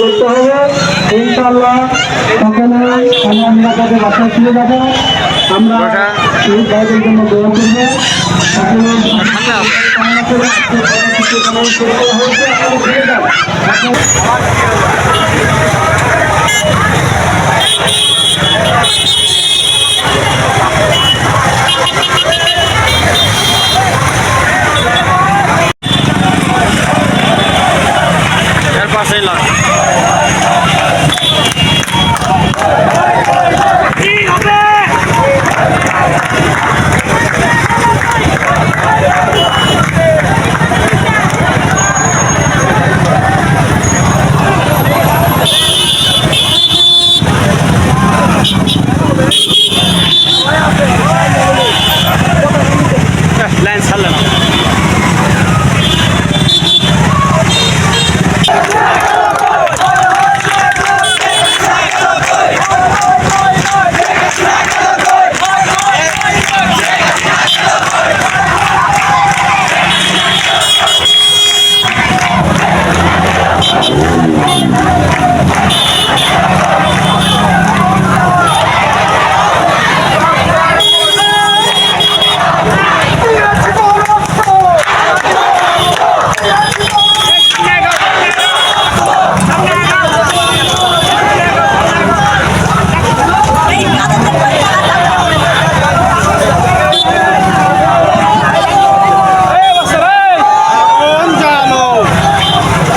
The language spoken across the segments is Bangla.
করতে হবে। ইনশাল্লাহ সকলে আমরা তাদের বাসায় ফিরে যাব। আমরা এই কাজের জন্য দোয়া করব। হয়েছে। পাশেই লয়।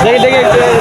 দেখি দেখি